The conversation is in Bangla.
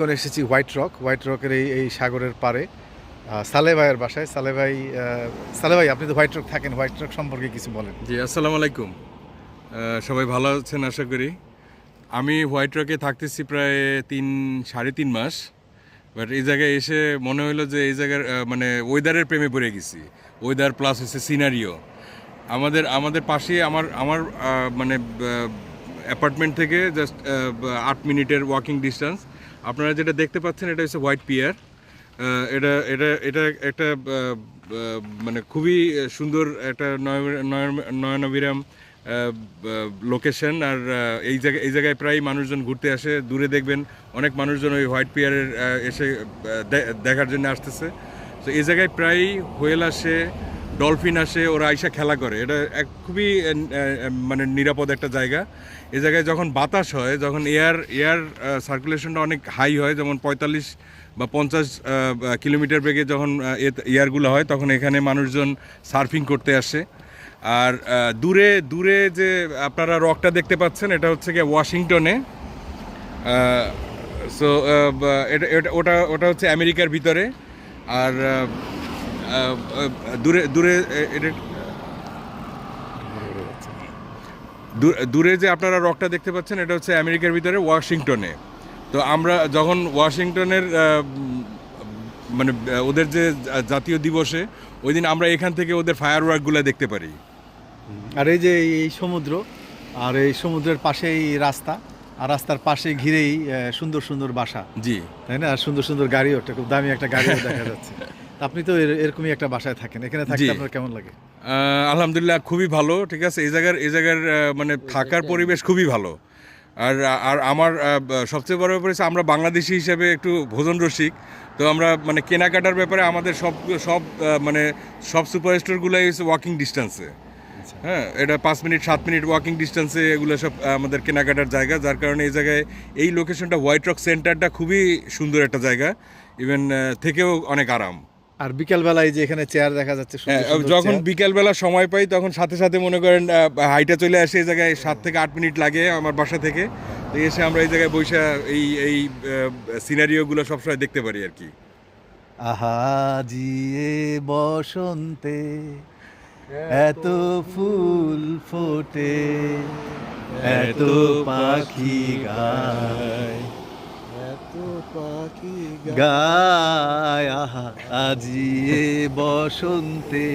এখন এসেছি হোয়াইট রক হোয়াইট রকের এই এই সাগরের পারে সালে ভাইয়ের বাসায়। সালে ভাই সালে ভাই, আপনি তো হোয়াইট রক থাকেন। হোয়াইট রক সম্পর্কে কিছু বলেন। জি, আসসালামু আলাইকুম। সবাই ভালো আছেন আশা করি। আমি হোয়াইট রকে থাকতেছি প্রায় তিন, সাড়ে তিন মাস। বাট এই জায়গায় এসে মনে হলো যে এই জায়গার মানে ওয়েদারের প্রেমে পড়ে গেছি। ওয়েদার প্লাস হচ্ছে সিনারিও আমাদের আমাদের পাশে আমার আমার মানে অ্যাপার্টমেন্ট থেকে জাস্ট আট মিনিটের ওয়াকিং ডিস্টেন্স আপনারা যেটা দেখতে পাচ্ছেন, এটা হচ্ছে হোয়াইট পিয়ার। এটা এটা এটা একটা মানে খুবই সুন্দর একটা নয়- নয়- নয়নাভিরাম লোকেশন আর এই জায়গায় এই জায়গায় প্রায় মানুষজন ঘুরতে আসে। দূরে দেখবেন অনেক মানুষজন ওই হোয়াইট পিয়ারের এসে দেখার জন্য আসতেছে। তো এই জায়গায় প্রায় হোয়েল আসে ডলফিন আসে, ওরা আইসা খেলা করে। এটা এক খুবই মানে নিরাপদ একটা জায়গা। এ জায়গায় যখন বাতাস হয়, যখন এয়ার এয়ার সার্কুলেশনটা অনেক হাই হয়, যেমন পঁয়তাল্লিশ বা পঞ্চাশ কিলোমিটার বেগে যখন এয়ারগুলো হয়, তখন এখানে মানুষজন সার্ফিং করতে আসে। আর দূরে দূরে যে আপনারা রকটা দেখতে পাচ্ছেন, এটা হচ্ছে গিয়ে ওয়াশিংটনে সো এটা ওটা ওটা হচ্ছে আমেরিকার ভিতরে। আর দূরে দূরে এটা দূরে যে আপনারা রকটা দেখতে পাচ্ছেন এটা হচ্ছে আমেরিকার ভিতরে ওয়াশিংটনে। তো আমরা যখন ওয়াশিংটনের মানে ওদের যে জাতীয় দিবসে ওই দিন আমরা এখান থেকে ওদের ফায়ার ওয়ার্কগুলো দেখতে পারি। আর এই যে এই সমুদ্র আর এই সমুদ্রের পাশেই রাস্তা আর রাস্তার পাশে ঘিরেই সুন্দর সুন্দর বাসা। জি। তাই না? আর সুন্দর সুন্দর গাড়িও একটা খুব দামি একটা গাড়িও দেখা যাচ্ছে। আপনি তো এর- এরকমই একটা বাসায় থাকেন। এখানে থাকতে আপনার কেমন লাগে? আহ, আলহামদুলিল্লাহ খুবই ভালো ঠিক আছে? এই জায়গার এই জায়গার মানে থাকার পরিবেশ খুবই ভালো। আর আর আমার সবচেয়ে বড় ব্যাপার হচ্ছে আমরা বাংলাদেশি হিসেবে একটু ভোজন রসিক। তো আমরা মানে কেনাকাটার ব্যাপারে আমাদের সব সব মানে সব সুপার স্টোরগুলোই হচ্ছে ওয়াকিং ডিস্টেন্সে হ্যাঁ এটা পাঁচ মিনিট সাত মিনিট ওয়াকিং ডিস্টেন্সে এগুলো সব আমাদের কেনাকাটার জায়গা। যার কারণে এই জায়গায় এই লোকেশনটা হোয়াইট রক সেন্টারটা খুবই সুন্দর একটা জায়গা। ইভেন থেকেও অনেক আরাম। আর বিকেল বেলায় যে এখানে চেয়ার দেখা যাচ্ছে হ্যাঁ, যখন। বিকেলবেলা সময় পাই তখন সাথে সাথে মনে করেন হাইটা চলে আসে এই জায়গায় সাত থেকে আট মিনিট লাগে আমার বাসা থেকে। এসে আমরা এই জায়গায় বসে এই এই সিনারিওগুলো সবসময় দেখতে পারি আর কি। আহা জিয়ে বসন্তে এত ফুল ফোটে এত পাখি গায়। এত পাখি গায় আজিয়ে বসন্তে